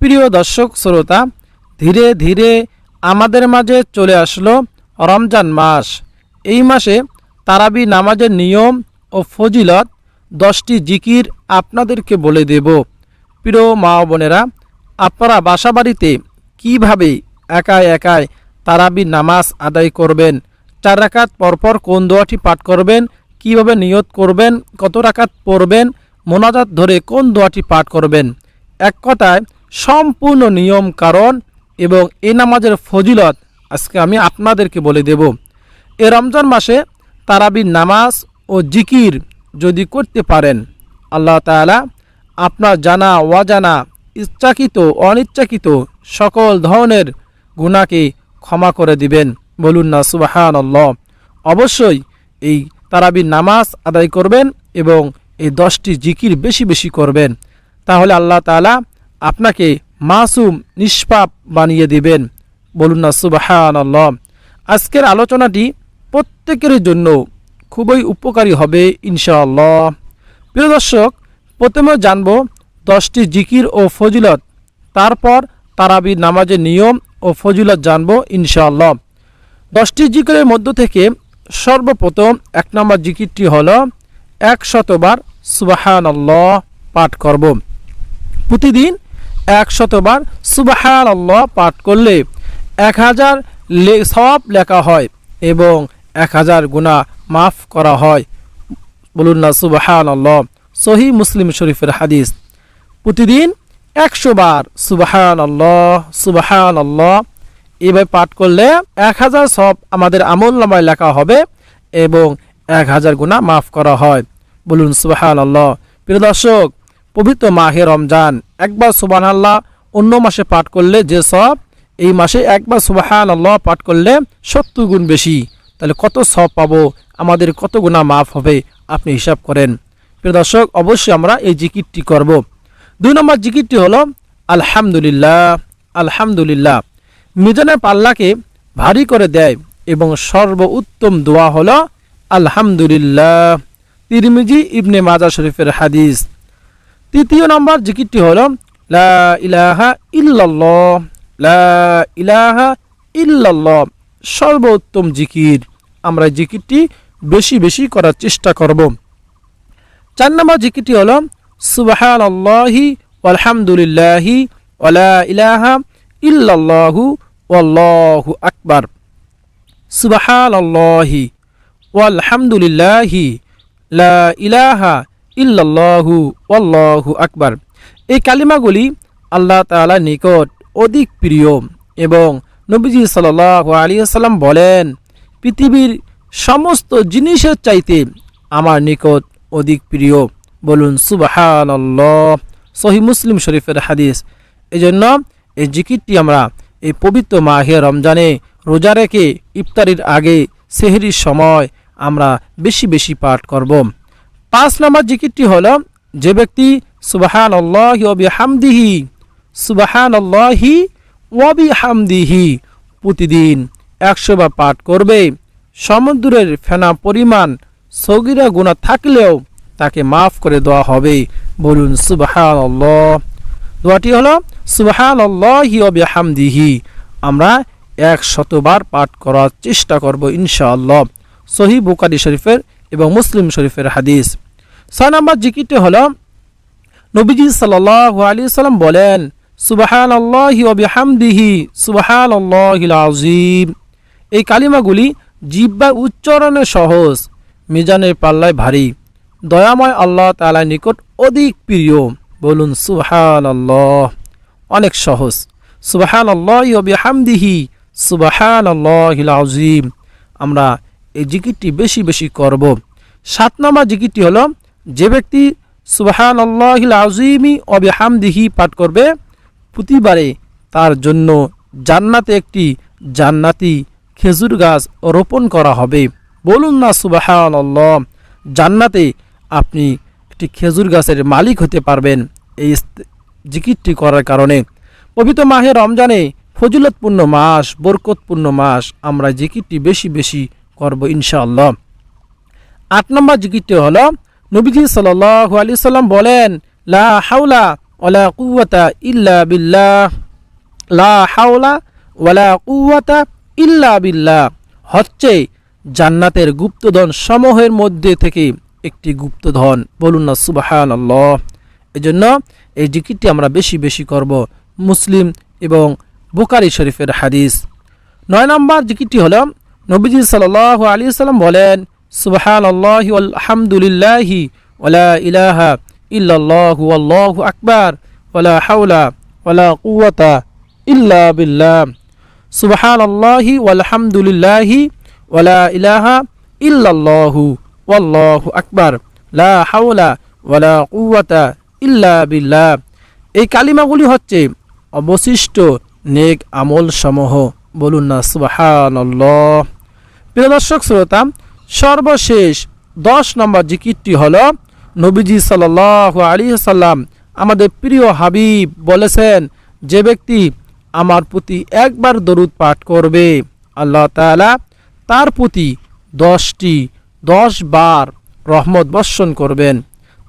প্রিয় দর্শক, শ্রোতা, ধীরে ধীরে আমাদের মাঝে চলে আসলো রমজান মাস। এই মাসে তারাবি নামাজের নিয়ম ও ফজিলত দশটি জিকির আপনাদেরকে বলে দেব। প্রিয় মা বোনেরা, আপনারা বাসাবাড়িতে কীভাবে একাই একাই তারাবি নামাজ আদায় করবেন? চার রাকাত পরপর কোন দোয়াটি পাঠ করবেন? কীভাবে নিয়ত করবেন? কত রাকাত পড়বেন? মোনাজাত ধরে কোন দোয়াটি পাঠ করবেন? এক কথায় সম্পূর্ণ নিয়ম কারণ এবং এই নামাজের ফজিলত আজকে আমি আপনাদেরকে বলে দেব। এ রমজান মাসে তারাবির নামাজ ও জিকির যদি করতে পারেন, আল্লাহ তাআলা আপনার জানা, অজানা, ইচ্ছাকৃত, অনিচ্ছাকৃত সকল ধরনের গুণাকে ক্ষমা করে দিবেন। বলুন না সুবাহান অবশ্যই এই তারাবির নামাজ আদায় করবেন এবং এই দশটি জিকির বেশি বেশি করবেন। তাহলে আল্লাহ তাআলা আপনাকে মাসুম, নিষ্পাপ বানিয়ে দিবেন। বলুন না সুবাহান আজকের আলোচনাটি প্রত্যেকের জন্য খুবই উপকারী হবে, ইনশাআল্লাহ। প্রিয় দর্শক, প্রথমে জানব দশটি জিকির ও ফজিলত। তারপর তারাবির নামাজের নিয়ম ও ফজিলত জানব, ইনশাআল্লাহ। দশটি জিকিরের মধ্য থেকে সর্বপ্রথম এক নম্বর জিকিরটি হল এক শতবার সুবাহান পাঠ করব। প্রতিদিন এক শতবার সুবাহান আল্লাহ পাঠ করলে এক হাজার সব লেখা হয় এবং এক হাজার গুণা মাফ করা হয়। বলুন না সুবাহান আল্লাহ সহি মুসলিম শরীফের হাদিস। প্রতিদিন একশো বার সুবাহান আল্লাহ সুবাহান আল্লাহ এভাবে পাঠ করলে এক হাজার সব আমাদের আমল নামায় লেখা হবে এবং এক হাজার গুণা মাফ করা হয়। বলুন সুবাহান আল্লাহ প্রিয় দর্শক পবিত্র মাহে রমজান। একবার সুবাহ আল্লাহ অন্য মাসে পাঠ করলে যে সব, এই মাসে একবার সুবাহান আল্লাহ পাঠ করলে সত্তর গুণ বেশি। তাহলে কত সব পাবো? আমাদের কত গুণা মাফ হবে? আপনি হিসাব করেন। প্রিয় দর্শক, অবশ্যই আমরা এই জিকিরটি করব। দুই নম্বর জিকিরটি হলো, আলহামদুলিল্লাহ আলহামদুলিল্লাহ। মিজানের পাল্লাকে ভারী করে দেয় এবং সর্ব উত্তম দোয়া হলো, আলহামদুলিল্লাহ। তিরমিজি ইবনে মাজা শরীফের হাদিস। তৃতীয় নম্বর জিকিরটি হল, লা ইলাহা ইল্লাল্লাহ, লা ইলাহা ইল্লাল্লাহ। সর্বোত্তম জিকির। আমরা জিকিরটি বেশি বেশি করার চেষ্টা করব। চার নম্বর জিকিরটি হলো সুবাহান আল্লাহি আলহামদুলিল্লাহি ইলাহা ইল্লাল্লাহু ওয়াল্লাহু আকবার। সুবাহান আল্লাহি ওয়ালহামদুলিল্লাহি লা ইলাহা ইল্লাল্লাহু ওয়াল্লাহু আকবার। এই কালিমাগুলি আল্লাহ তাআলা নিকট অধিক প্রিয় এবং নবীজি সাল্লাহ আলী সাল্লাম বলেন, পৃথিবীর সমস্ত জিনিসের চাইতে আমার নিকট অধিক প্রিয়। বলুন সুবাহান সহি মুসলিম শরীফের হাদিস। এই জন্য এই জিকিরটি আমরা এই পবিত্র মাহে রমজানে রোজা রেখে ইফতারির আগে সেহরির সময় আমরা বেশি বেশি পাঠ করব। পাঁচ নম্বর জিকিরটি হল, যে ব্যক্তি সুবাহান আল্লাহি হামদিহি সুবাহান আল্লাহি ওয়াবি হামদিহি প্রতিদিন একশো বার পাঠ করবে। সমুদ্রের ফেনা পরিমাণ, সগিরা গুণা থাকলেও তাকে মাফ করে দেওয়া হবে। বলুন সুবাহান আল্লাহ দোয়াটি হলো সুবাহান আল্লাহি ওবি হামদিহি আমরা এক শতবার পাঠ করার চেষ্টা করব ইনশাআল্লাহ। সহি বুকারি শরীফের এবং মুসলিম শরীফের হাদিস। ছয় নম্বর জিকিরটি হল, নবীজি আলী সাল্লাম বলেন সুবাহান আল্লাহি সুবাহান আল্লাহিল এই কালিমাগুলি জিব্বা উচ্চারণে সহজ, মিজানের পাল্লায় ভারী। দয়াময় আল্লাহ তালা নিকট অধিক প্রিয়। বলুন সুবাহান আল্লাহ অনেক সহজ সুবাহান আল্লাহ হামদিহি সুবাহান আল্লাহিল আজিম আমরা এই জিকিরটি বেশি বেশি করব। সাত নম্বর জিকিরটি হলো, যে ব্যক্তি সুবাহান আল্লাহিল আজিমি অবি হামদিহি পাঠ করবে, প্রতিবারে তার জন্য জান্নাতে একটি জান্নাতি খেজুর গাছ রোপণ করা হবে। বলুন না সুবাহান আল্লাহ জান্নাতে আপনি একটি খেজুর গাছের মালিক হতে পারবেন এই জিকিরটি করার কারণে। পবিত্র মাহে রমজানে ফজিলতপূর্ণ মাস, বরকতপূর্ণ মাস, আমরা জিকিরটি বেশি বেশি করব ইনশাআল্লাহ। আট নম্বর জিকিরটি হল, নবীজি সাল আলি সাল্লাম বলেন, লা হাউলা ওয়ালা কুওয়াতা ইল্লা বিল্লাহ। লা হাওলা ওয়ালা কুওয়াতা ইল্লা বিল্লাহ। হচ্ছে জান্নাতের গুপ্তধন সমূহের মধ্যে থেকে একটি গুপ্তধন। বলুন না সুবাহান আল্লাহ এজন্য এই জিকিরটি আমরা বেশি বেশি করব মুসলিম এবং বুকারি শরীফের হাদিস। নয় নম্বর জিকিরটি হল নবীজি সাল আলী সাল্লাম বলেন সুবাহান আল্লাহ আলহামদুলিল্লাহি ওলা ইলাহা ইল্লাল্লাহু আল্লাহু আকবার ওলা হাওলা ওলা কুওয়াতা ইল্লা বিল্লাহ। সুবাহান আল্লাহি আলহামদুলিল্লাহি ওলা ইলাহা ইল্লাল্লাহু ওয়াল্লাহু আকবার। লা হাওলা ওয়ালা কুওয়াতা ইল্লা বিল্লাহ। এই কালিমাগুলি হচ্ছে অবশিষ্ট নেক আমল সমূহ বলুন না, সুবহানাল্লাহ। প্রিয় দর্শক, শ্রোতা, সর্বশেষ দশ নম্বর জিকিরটি হল, নবীজি সাল আলী সাল্লাম আমাদের প্রিয় হাবিব বলেছেন, যে ব্যক্তি আমার প্রতি একবার দরুদ পাঠ করবে, আল্লাহ তাআলা তার প্রতি দশটি, দশ বার রহমত বর্ষণ করবেন।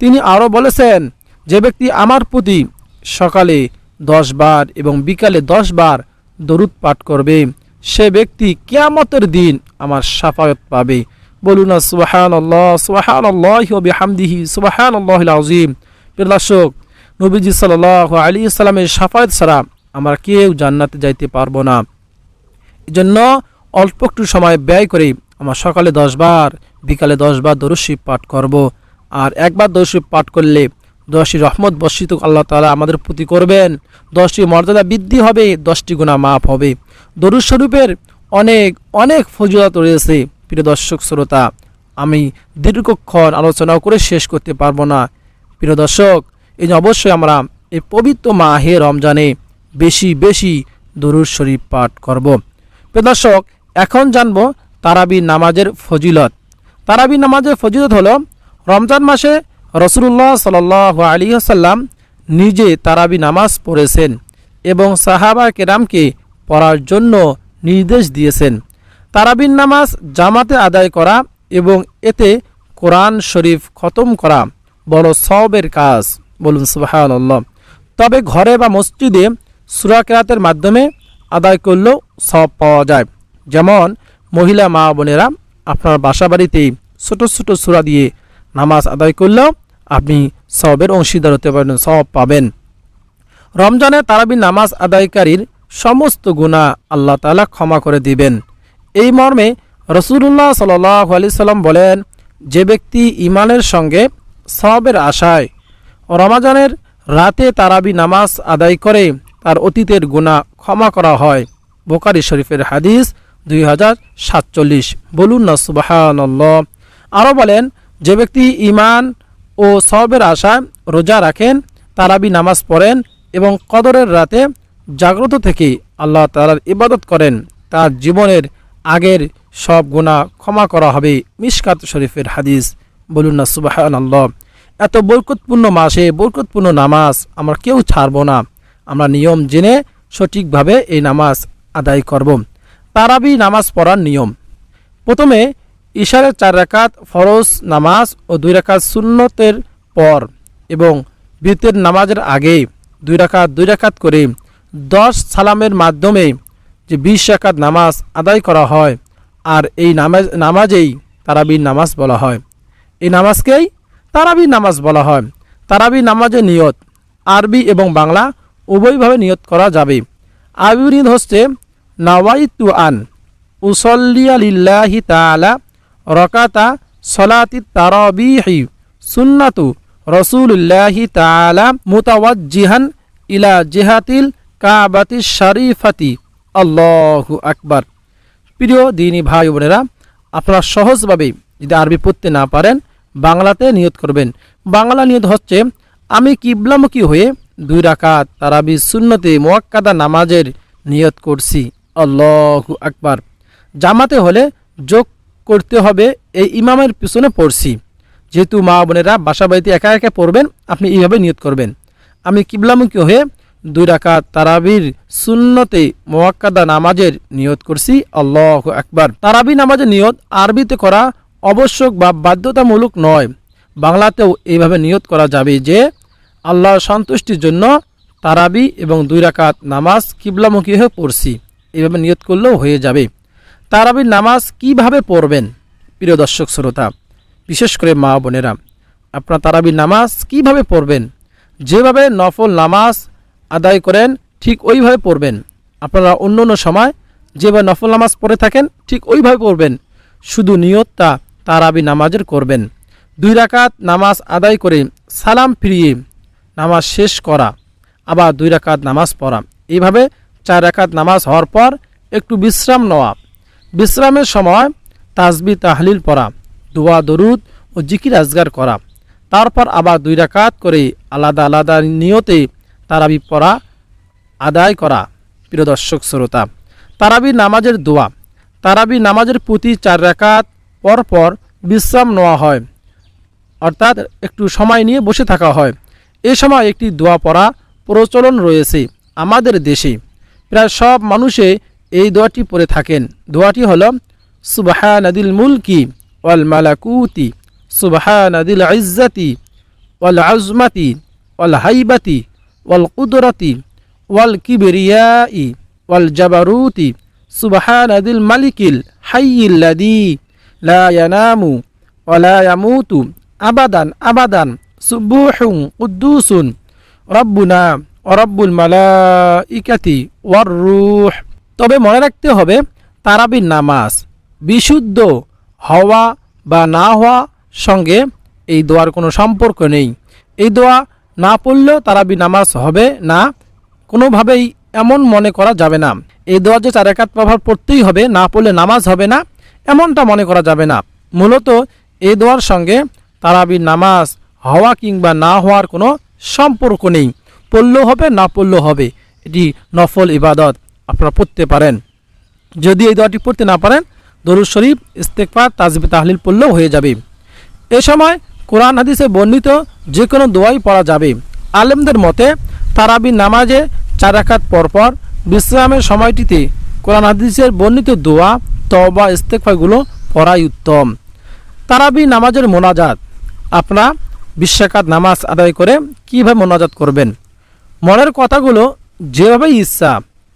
তিনি আরও বলেছেন, যে ব্যক্তি আমার প্রতি সকালে দশ বার এবং বিকালে দশ বার দরুদ পাঠ করবে। সে ব্যক্তি কিয়ামতের দিন আমার সাফায়ত পাবে। বলুন সুবাহান আল্লাহ সুবাহান আল্লাহ হামদিহি সুবাহান আল্লাহ আজিম দর্শক, নবীজি সাল আলী সাল্লামের সাফায়ত ছাড়া আমরা কেউ জান্নাতে যাইতে পারব না। এই জন্য অল্প একটু সময় ব্যয় করে আমার সকালে দশ বার বিকালে দশ বার দরুশিব পাঠ করব। আর একবার দরুশিব পাঠ করলে দশটি রহমত বর্ষিত আল্লাহ তালা আমাদের প্রতি করবেন। দশটি মর্যাদা বৃদ্ধি হবে, দশটি গুণা মাফ হবে। দরুদ স্বরূপের অনেক অনেক ফজিলত রয়েছে। প্রিয় দর্শক, শ্রোতা, আমি দীর্ঘক্ষণ আলোচনা করে শেষ করতে পারব না। প্রিয় দর্শক, এই অবশ্যই আমরা এই পবিত্র মাহে রমজানে বেশি বেশি দরুদ শরীফ পাঠ করব। প্রিয় দর্শক, এখন জানব তারাবি নামাজের ফজিলত। তারাবি নামাজের ফজিলত হলো, রমজান মাসে রসুল্লাহ সাল আলী আসাল্লাম নিজে তারাবি নামাজ পড়েছেন এবং সাহাবা কেরামকে পড়ার জন্য নির্দেশ দিয়েছেন। তারাবিন নামাজ জামাতে আদায় করা এবং এতে কোরআন শরীফ খতম করা বড় সবের কাজ। বলুন সুবাহান্লাহ তবে ঘরে বা মসজিদে সুরাকেরাতের মাধ্যমে আদায় করলেও সব পাওয়া যায়। যেমন মহিলা মা বোনেরা আপনার বাসা বাড়িতেই ছোটো ছোটো সুরা দিয়ে নামাজ আদায় করলেও আপনি সবের অংশীদার হতে পারেন সব পাবেন। রমজানে তারাবি নামাজ আদায়কারীর সমস্ত গুণা আল্লাহ তালা ক্ষমা করে দিবেন। এই মর্মে রসুল্লাহ সাল্লি সাল্লাম বলেন, যে ব্যক্তি ইমানের সঙ্গে সবের আশায় রমাজানের রাতে তারাবি নামাজ আদায় করে, তার অতীতের গুণা ক্ষমা করা হয়। বোকারি শরীফের হাদিস দুই হাজার সাতচল্লিশ। বলুন না সুবাহান আরও বলেন, যে ব্যক্তি ইমান ও সবের আশায় রোজা রাখেন, তারাবি নামাজ পড়েন এবং কদরের রাতে জাগ্রত থেকে আল্লাহ তালার ইবাদত করেন। তার জীবনের আগের সব গুণা ক্ষমা করা হবে। মিসকাত শরীফের হাদিস। বলুন না সুবাহান আল্লাহ এত বরকতপূর্ণ মাসে বরকতপূর্ণ নামাজ আমরা কেউ ছাড়ব না। আমরা নিয়ম জেনে সঠিকভাবে এই নামাজ আদায় করব। তারাবি নামাজ পড়ার নিয়ম। প্রথমে ইশারের চার রাকাত ফরজ, নামাজ ও দুই রাকাত সুন্নতের পর এবং বিতের নামাজের আগে দুই রাকাত দুই রাকাত করে দশ সালামের মাধ্যমে যে বিশ রাকাত নামাজ আদায় করা হয় আর এই নামাজ, নামাজেই তারাবির নামাজ বলা হয়। এই নামাজকেই তারাবির নামাজ বলা হয়। তারাবি নামাজের নিয়ত আরবি এবং বাংলা উভয়ভাবে নিয়ত করা যাবে। নিয়ত হচ্ছে, নাওয়াইতু আন উসল্লিয়া লিল্লাহি তাআলা রকাতা সলাতি তারাবিহি সুন্নাতু রসুল্লাহি তাআলা মুতাওয়াজ্জিহান ইলা জিহাতিল কাবাতি শরীফাতি। আল্লাহু আকবার। প্রিয় দিনী ভাই বোনেরা, আপনারা সহজভাবে যদি আরবি পড়তে না পারেন, বাংলাতে নিয়ত করবেন। বাংলা নিয়ত হচ্ছে, আমি কিবলামুখী হয়ে দুই রাকাত তারাবি সুন্নতে মোয়াক্কাদা নামাজের নিয়ত করছি। আল্লাহু আকবার। জামাতে হলে যোগ করতে হবে, এই ইমামের পিছনে পড়ছি। যেহেতু মা বোনেরা বাসা বাড়িতে একা একা পড়বেন, আপনি এইভাবে নিয়ত করবেন। আমি কিবলামুখী হয়ে দুই রাকাত তারাবির সুন্নতে মোয়াক্কাদা নামাজের নিয়ত করছি, আল্লাহ একবার তারাবি নামাজের নিয়ত আরবিতে করা আবশ্যক বা বাধ্যতামূলক নয়। বাংলাতেও এইভাবে নিয়ত করা যাবে যে, আল্লাহর সন্তুষ্টির জন্য তারাবি এবং দুই রাকাত নামাজ কিবলামুখী হয়ে পড়ছি। এভাবে নিয়ত করলেও হয়ে যাবে। তারাবির নামাজ কীভাবে পড়বেন? প্রিয় দর্শক শ্রোতা, বিশেষ করে মা বোনেরা, আপনার তারাবির নামাজ কীভাবে পড়বেন? যেভাবে নফল নামাজ আদায় করেন, ঠিক ওইভাবে পড়বেন। আপনারা অন্য অন্য সময় যেভাবে নফল নামাজ পড়ে থাকেন, ঠিক ওইভাবে পড়বেন। শুধু নিয়তটা তারাবি নামাজের করবেন। দুই রাকাত নামাজ আদায় করে সালাম ফিরিয়ে নামাজ শেষ করা, আবার দুই রাকাত নামাজ পড়া। এইভাবে চার রাকাত নামাজ হওয়ার পর একটু বিশ্রাম নেওয়া। বিশ্রামের সময় তাজবি তাহলিল পড়া, দোয়া, দরুদ ও জিকির আজগার করা। তারপর আবার দুই রাকাত করে আলাদা আলাদা নিয়তে তারাবি পড়া আদায় করা, প্রিয় দর্শক, শ্রোতা। তারাবি নামাজের দোয়া। তারাবি নামাজের প্রতি চার রাকাত পর পর বিশ্রাম নেওয়া হয়। অর্থাৎ একটু সময় নিয়ে বসে থাকা হয়। এ সময় একটি দোয়া পড়া প্রচলন রয়েছে আমাদের দেশে। প্রায় সব মানুষে এই দোয়াটি পড়ে থাকেন। দোয়াটি হল সুবাহা নদিল মুলকি ওয়াল মালাকুতি সুবাহা নদিল ইজ্জাতি ওয়াল আজমাতি ওয়াল হাইবাতি ওয়াল কুদরতি ওয়াল কিবরিয়াই ওয়াল জাবারুতি সুবাহা নদিল মালিকিল হাইয়িল্লাদি লা ইয়ানামু ওয়ালা ইয়ামুতু আবাদান আবাদান, সুবুহুন কুদ্দুসুন, রব্বুনা মালাইকাতি ওয়ার রুহ। তবে মনে রাখতে হবে, তারাবির নামাজ বিশুদ্ধ হওয়া বা না হওয়া সঙ্গে এই দোয়ার কোনো সম্পর্ক নেই। এই দোয়া না পড়লেও তারাবি নামাজ হবে না, কোনোভাবেই এমন মনে করা যাবে না। এই দোয়া যে চার একাত প্রভাব পড়তেই হবে, না পড়লে নামাজ হবে না, এমনটা মনে করা যাবে না। মূলত এই দোয়ার সঙ্গে তারাবির নামাজ হওয়া কিংবা না হওয়ার কোনো সম্পর্ক নেই। পড়লেও হবে, না পড়লেও হবে, এটি নফল ইবাদত। আপনারা পড়তে পারেন। যদি এই দোয়াটি পড়তে না পারেন, দরুদ শরীফ ইস্তেকফার তাজবি, তাহলিল পড়লেও হয়ে যাবে। এ সময় কোরআন হাদিসে বর্ণিত যে কোনো দোয়াই পড়া যাবে। আলেমদের মতে, তারাবি নামাজে চার রাকাত পরপর বিশ্রামের সময়টিতে কোরআন হাদিসের বর্ণিত দোয়া তবা ইস্তেকফাগুলো পড়াই উত্তম। তারাবি নামাজের মোনাজাত, আপনারা বিশ্বাকাত নামাজ আদায় করে কীভাবে মোনাজাত করবেন? মনের কথাগুলো যেভাবেই ইচ্ছা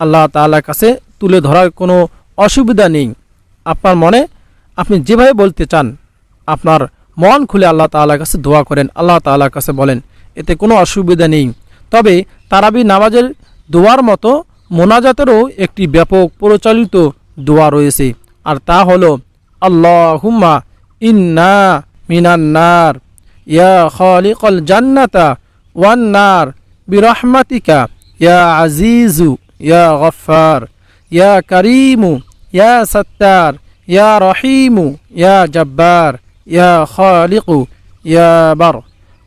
আল্লাহ তাআলার কাছে তুলে ধরার কোনো অসুবিধা নেই। আপনার মনে আপনি যেভাবে বলতে চান, আপনার মন খুলে আল্লাহ তাআলার কাছে দোয়া করেন, আল্লাহ তাআলার কাছে বলেন, এতে কোনো অসুবিধা নেই। তবে তারাবি নামাজের দোয়ার মতো মোনাজাতেরও একটি ব্যাপক প্রচলিত দোয়া রয়েছে, আর তা হলো, আল্লাহুম্মা ইন্না মিনান্নার ইয়া খালিকল জান্নাতা ওয়ান নার, বিরহমাতিকা, ইয়া আজিজু ইয়া গফার ইয়া করিমু, ইয়া সত্তার, ইয়া রহিমু, ইয়া জব্বার, ইয়া খালিকু, ইয়া বার।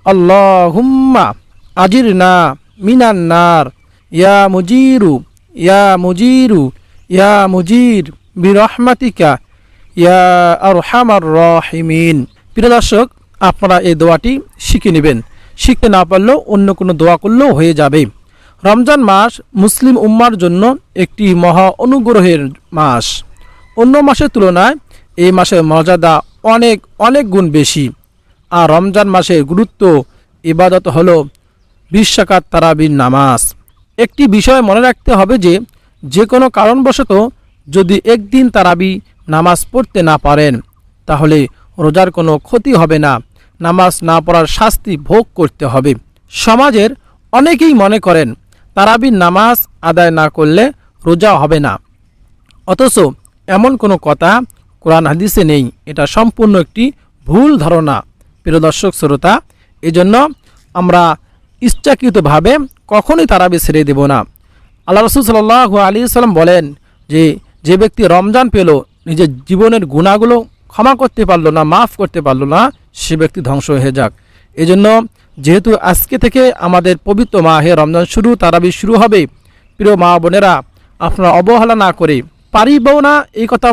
আল্লাহুম্মা আজিরনা মিনান নার, ইয়া মুজিরু ইয়া মুজিরু, ইয়া মুজির, বিরহমাতিকা, ইয়া আরহামার রহিমিন। প্রিয় দর্শক, আপনারা এই দোয়াটি শিখে নেবেন। শিখতে না পারলেও অন্য কোনো দোয়া করলেও হয়ে যাবে। রমজান মাস মুসলিম উম্মার জন্য একটি মহা অনুগ্রহের মাস। অন্য মাসের তুলনায় এই মাসের মর্যাদা অনেক অনেক গুণ বেশি। আর রমজান মাসের গুরুত্ব ইবাদত হল বিশ্বাকাত তারাবির নামাজ। একটি বিষয় মনে রাখতে হবে যে যে কোনো কারণবশত যদি একদিন তারাবি নামাজ পড়তে না পারেন, তাহলে রোজার কোনো ক্ষতি হবে না। নামাজ না পড়ার শাস্তি ভোগ করতে হবে। সমাজের অনেকেই মনে করেন তারাবির নামাজ আদায় না করলে রোজা হবে না। অথচ এমন কোনো কথা কোরআন হাদিসে নেই। এটা সম্পূর্ণ একটি ভুল ধারণা। প্রিয় দর্শক, শ্রোতা, এজন্য আমরা ইচ্ছাকৃতভাবে কখনোই তারাবি ছেড়ে দেব না। আল্লাহ রসুল সাল্লাহ আলী সাল্লাম বলেন যে যে ব্যক্তি রমজান পেল, নিজের জীবনের গুণাগুলো ক্ষমা করতে পারল না, মাফ করতে পারল না, সে ব্যক্তি ধ্বংস হয়ে যাক। এজন্য যেহেতু আজকে থেকে আমাদের পবিত্র মাহে রমজান শুরু, তারাবি শুরু হবে। প্রিয় মা বোনেরা, আপনারা অবহেলা না করে, পারিবও না এই কথা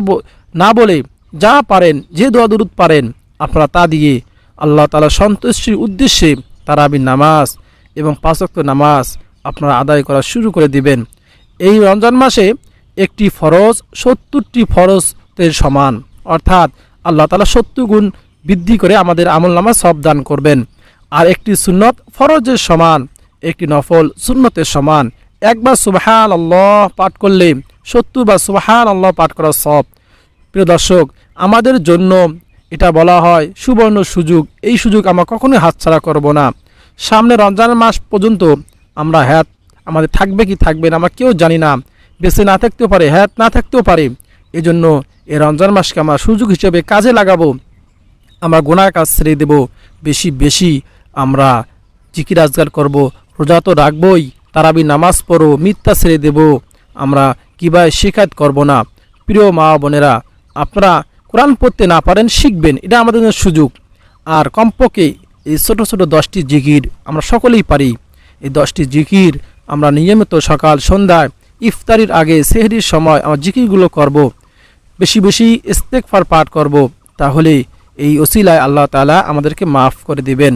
না বলে যা পারেন, যে দোয়া দুরুদ পারেন, আপনারা তা দিয়ে আল্লাহ তালা সন্তুষ্টির উদ্দেশ্যে তারাবি নামাজ এবং পাঁচক্ত নামাজ আপনারা আদায় করা শুরু করে দিবেন। এই রমজান মাসে একটি ফরজ, সত্তরটি ফরজের সমান। অর্থাৎ আল্লাহ তালা সত্তর গুণ বৃদ্ধি করে আমাদের আমল নামাজ সব দান করবেন। আর একটি সুন্নত ফরজের সমান, একটি নফল সুন্নতের সমান। একবার সুবাহান আল্লাহ পাঠ করলে সত্তর বা সুবাহান আল্লাহ পাঠ করা সব। প্রিয় দর্শক, আমাদের জন্য এটা বলা হয় সুবর্ণ সুযোগ। এই সুযোগ আমরা কখনোই হাতছাড়া করব না। সামনে রমজান মাস পর্যন্ত আমরা হ্যাত, আমাদের থাকবে কি থাকবে না আমরা কেউ জানি না। বেঁচে না থাকতেও পারে, হ্যাত না থাকতেও পারে। এজন্য এই রমজান মাসকে আমরা সুযোগ হিসেবে কাজে লাগাবো। আমরা গোনার কাজ ছেড়ে দেব। বেশি বেশি আমরা জিকির আজগার করব, রোজা তো রাখবই, তারাবি নামাজ পড়ো, মিথ্যা ছেড়ে দেব। আমরা কীভাবে শিকায়ত করব না। প্রিয় মা বোনেরা, আপনারা কোরআন পড়তে না পারেন, শিখবেন, এটা আমাদের জন্য সুযোগ। আর কমপক্ষে এই ছোটো ছোটো দশটি জিকির আমরা সকলেই পারি। এই দশটি জিকির আমরা নিয়মিত সকাল, সন্ধ্যায়, ইফতারির আগে, সেহরির সময় আমার জিকিরগুলো করব। বেশি বেশি ইস্তেকফার পাঠ করব। তাহলে এই ওসিলায় আল্লাহ তালা আমাদেরকে মাফ করে দিবেন।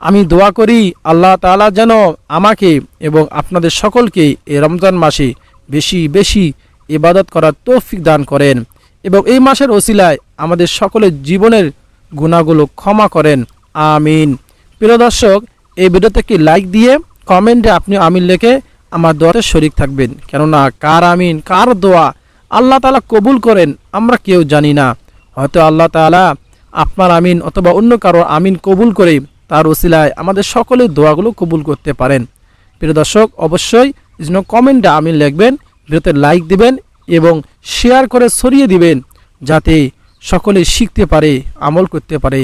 আমি দোয়া করি আল্লাহ তাআলা যেন আমাকে এবং আপনাদের সকলকে এই রমজান মাসে বেশি বেশি ইবাদত করার তৌফিক দান করেন এবং এই মাসের ওসিলায় আমাদের সকলের জীবনের গুণাগুলো ক্ষমা করেন। আমিন। প্রিয় দর্শক, এই ভিডিওতে লাইক দিয়ে কমেন্টে আপনি আমিন লিখে আমার দোয়াতে শরিক থাকবেন। কেননা কার আমিন, কার দোয়া আল্লাহ তাআলা কবুল করেন আমরা কেউ জানি না। হয়তো আল্লাহ তাআলা আপনার আমিন অথবা অন্য কারও আমিন কবুল করে তার ওসিলায় আমাদের সকলের দোয়াগুলো কবুল করতে পারেন। প্রিয় দর্শক, অবশ্যই জন্য কমেন্টে আমিন লিখবেন, ভিডিওতে লাইক দিবেন এবং শেয়ার করে ছড়িয়ে দিবেন যাতে সকলে শিখতে পারে, আমল করতে পারে।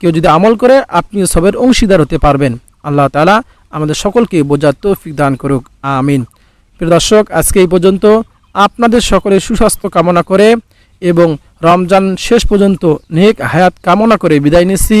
কেউ যদি আমল করে আপনি সবের অংশীদার হতে পারবেন। আল্লাহ তালা আমাদের সকলকে বোঝার তৌফিক দান করুক। আমিন। প্রিয় দর্শক, আজকে এই পর্যন্ত আপনাদের সকলে সুস্বাস্থ্য কামনা করে এবং রমজান শেষ পর্যন্ত নেক হায়াত কামনা করে বিদায় নিচ্ছি।